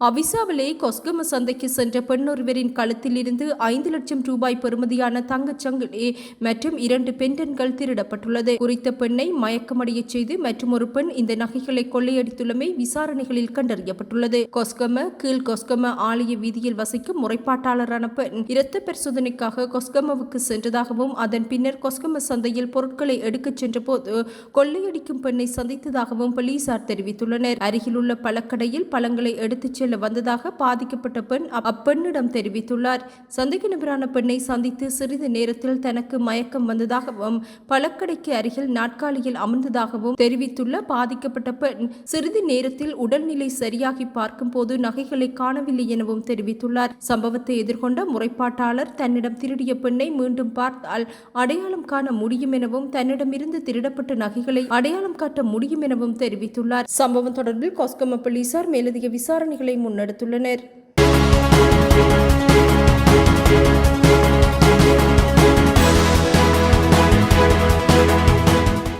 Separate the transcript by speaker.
Speaker 1: அவிசாவிலே கொஸ்கம சந்தைக்கு சென்ற பெண் ஒருவரின் கழுத்தில் இருந்து ஐந்து லட்சம் ரூபாய் பெறுமதியான தங்கச் சங்கிலி மற்றும் இரண்டு பெண்டன்கள் திருடப்பட்டுள்ளது. குறித்த பெண்ணை மயக்கமடையச் செய்து மற்றும் ஒரு பெண் இந்த நகைகளை கொள்ளையடித்துள்ளமை விசாரணைகளில் கண்டறியப்பட்டுள்ளது. கொஸ்கம கீழ் கொஸ்கம ஆலய வீதியில் வசிக்கும் முறைப்பாட்டாளரான பெண் இரத்த பரிசோதனைக்காக கொஸ்கமவுக்கு சென்றதாகவும் அதன் பின்னர் கொஸ்கம சந்தையில் பொருட்களை எடுக்கச் சென்றபோது கொள்ளையடிக்கும் பெண்ணை சந்தித்ததாகவும் போலீசார் தெரிவித்துள்ளனர். அருகிலுள்ள பழக்கடையில் பழங்களை எடுத்துச் செல்ல வந்ததாக பாதிக்கப்பட்ட பெண் அப்பெண்ணிடம் தெரிவித்துள்ளார். சந்தேக நபரான பெண்ணை சந்தித்து சிறிது நேரத்தில் தனக்கு மயக்கம் வந்ததாகவும் பழக்கடைக்கு அருகில் நாட்காலியில் அமர்ந்ததாகவும் தெரிவித்துள்ள பாதிக்கப்பட்ட பெண் சிறிது நேரத்தில் உடல்நிலை சரியாகி பார்க்கும்போது நகைகளை காணவில்லை எனவும் தெரிவித்துள்ளார். சம்பவத்தை எதிர்கொண்ட முறைப்பாட்டாளர் தன்னிடம் திருடிய பெண்ணை மீண்டும் பார்த்தால் அடையாளம் காண முடியும் எனவும் தன்னிடமிருந்து திருடப்பட்ட நகைகளை அடையாளம் காட்ட முடியும் எனவும் தெரிவித்துள்ளார். சம்பவம் தொடர்பில் கொஸ்கம போலீசார் மேலதிக விசாரணைகளை முன்னெடுத்துள்ளனர்.